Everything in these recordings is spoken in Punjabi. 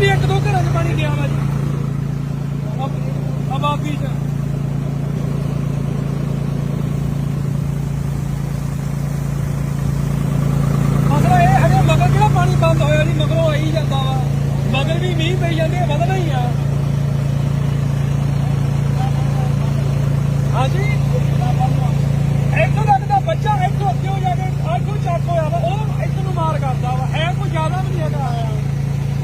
ਵੀ ਇੱਕ ਦੋ ਘਰਾਂ 'ਚ ਪਾਣੀ ਗਿਆ ਵਾ ਜੀ। ਆਬਾਦੀ 'ਚ। ਮਗਰ ਇਹ ਹਜੇ ਮਗਰ ਕਿਹੜਾ ਪਾਣੀ ਬੰਦ ਹੋਇਆ ਜੀ, ਮਗਰੋਂ ਆਈ ਜਾਂਦਾ ਵਾ। ਮਗਰ ਵੀ ਮੀਂਹ ਪਈ ਜਾਂਦੇ ਆ ਵਧਣਾ ਹੀ ਆ ਹਾਂਜੀ ਇੱਥੋਂ ਤੱਕ ਦਾ ਬੱਚਾ ਇੱਥੋਂ ਅੱਗੇ ਹੋ ਜਾ ਕੇ ਆਖੋ ਚੱਕ ਹੋਇਆ ਵਾ ਉਹ ਇੱਥੇ ਨੂੰ ਮਾਰ ਕਰਦਾ ਵਾ ਹੈ ਕੋਈ ਜ਼ਿਆਦਾ ਵੀ ਨਹੀਂ ਹੈਗਾ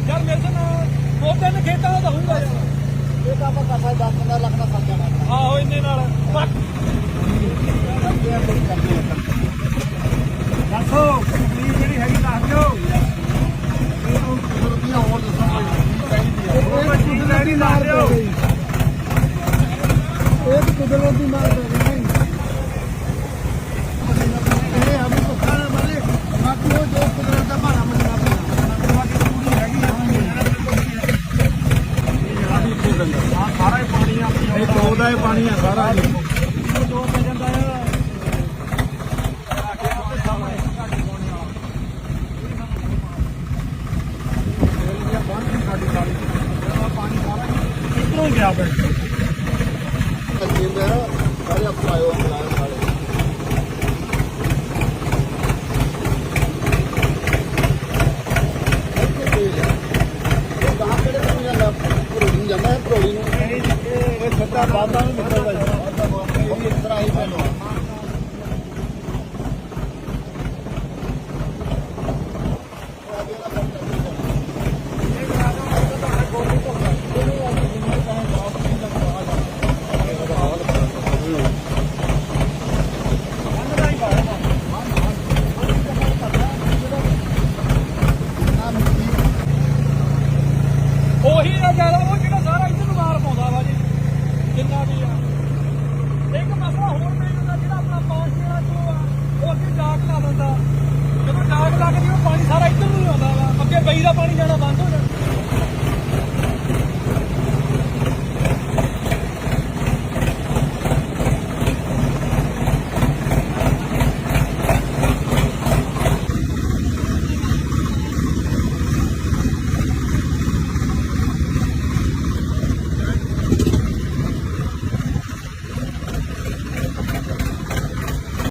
ਯਾਰ ਮੇਰੇ ਨਾਲ ਦੋ ਤਿੰਨ ਖੇਤਾਂ ਦਾ ਤਾਂ ਹੋਊਗਾ ਯਾਰ ਇਹ ਤਾਂ ਆਪਾਂ ਕਸਾ 10 15 ਲੱਖ ਦਾ ਖਰਚਾ ਕਰਨਾ। ਆਹੋ ਇੰਨੇ ਨਾਲ। ਪੱਕ। ਦੱਸੋ ਤਕਲੀਫ ਜਿਹੜੀ ਹੈਗੀ ਦੱਸ ਦਿਓ। ਇਹਨੂੰ ਕੁਦਰਤੀਆਂ ਹੋਰ ਦੱਸੋ ਕੋਈ ਚੀਜ਼ ਲੈਣੀ ਦੱਸ ਦਿਓ ਇਹ ਤਾਂ ਕੁਦਰਤ ਮਾਰ ਪੈ ਗਈ ਇਹ ਹਮੇ ਤੋਂ ਖਾਣਾ ਬਣੇ ਬਾਕੀ ਉਹ ਜੋ ਕੁਦਰਤ ਦਾ ਭਾਣਾ ਮੰਨਣਾ ਪੈਣਾ ਬਾਕੀ ਪੂਰੀ ਹੈਗੀ ਆ ਸਾਰਾ ਹੀ ਪਾਣੀ ਆ ਇਹ ਦੋ ਦਾ ਹੀ ਪਾਣੀ ਆ ਸਾਰਾ ਗਿਆ ਫਿਰ ਤਕੀਰ ਮੇਰਾ ਸਾਰੇ ਅਪਲਾਇਓ ਅਪਲਾਇਓ ਸਾਰੇ ਦਿੰਦਾ ਜਦੋਂ ਡਾਕ ਲੱਗਦੀ ਉਹ ਪਾਣੀ ਸਾਰਾ ਇੱਧਰ ਨੂੰ ਆਉਂਦਾ ਵਾ। ਅੱਗੇ ਬਈ ਦਾ ਪਾਣੀ ਜਾਣਾ ਬੰਦ ਹੋ ਜਾਂਦਾ